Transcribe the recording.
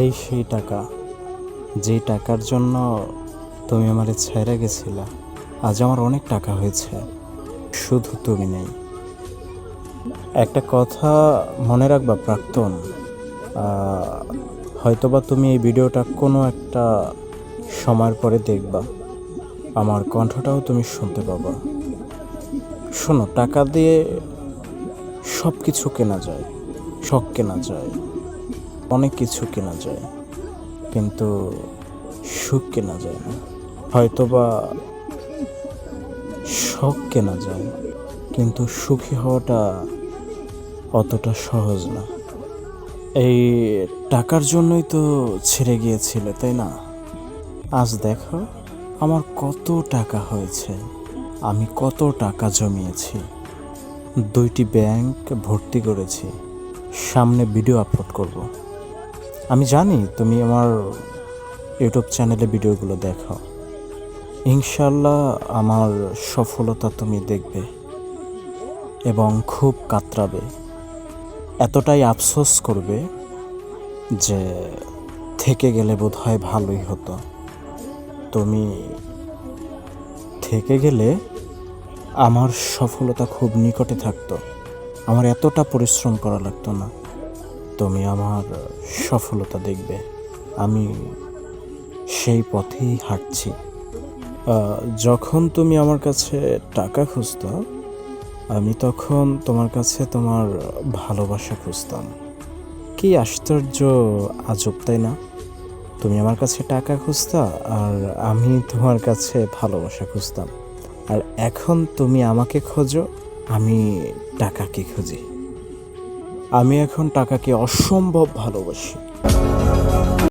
এই সেই টাকা। যে টাকার জন্য তুমি আমার ছেড়ে গেছিলা, আজ আমার অনেক টাকা হয়েছে। শুধু তুমি নেই। একটা কথা মনে রাখবা, প্রাক্তন। হয়তোবা তুমি এই ভিডিওটা কোনো একটা সময়ের পরে দেখবা। আমার কণ্ঠটাও তুমি শুনতে পাবা। শোনো, টাকা দিয়ে সব কিছু কেনা যায়, শখ কেনা যায়। অনেক কিছু কেনা যায়, কিন্তু সুখ কেনা যায় না। হয়তোবা শখ কেনা যায়, কিন্তু সুখী হওয়াটা অতটা সহজ না। এই টাকার জন্যই তো ছেড়ে গিয়েছিলে, তাই না? আজ দেখো আমার কত টাকা হয়েছে, আমি কত টাকা জমিয়েছি। দুইটি ব্যাংক ভর্তি করেছি, সামনে ভিডিও আপলোড করব। আমি জানি তুমি আমার ইউটিউব চ্যানেলে ভিডিওগুলো দেখো ইনশাল্লাহ আমার সফলতা তুমি দেখবে এবং খুব কাতরাবে। এতটাই আফসোস করবে যে থেকে গেলে বোধ হয় ভালোই হতো। তুমি থেকে গেলে আমার সফলতা খুব নিকটে থাকতো। আমার এতটা পরিশ্রম করা লাগতো না। তুমি আমার সফলতা দেখবে। আমি সেই পথেই হাঁটছি। যখন তুমি আমার কাছে টাকা খুঁজতো, আমি তখন তোমার কাছে তোমার ভালোবাসা খুঁজতাম। কি আশ্চর্য আজব, তাই না? তুমি আমার কাছে টাকা খুঁজতা আর আমি তোমার কাছে ভালোবাসা খুঁজতাম। আর এখন তুমি আমাকে খোঁজো, আমি টাকাকে খুঁজি। আমি এখন টাকাকে অসম্ভব ভালোবাসি।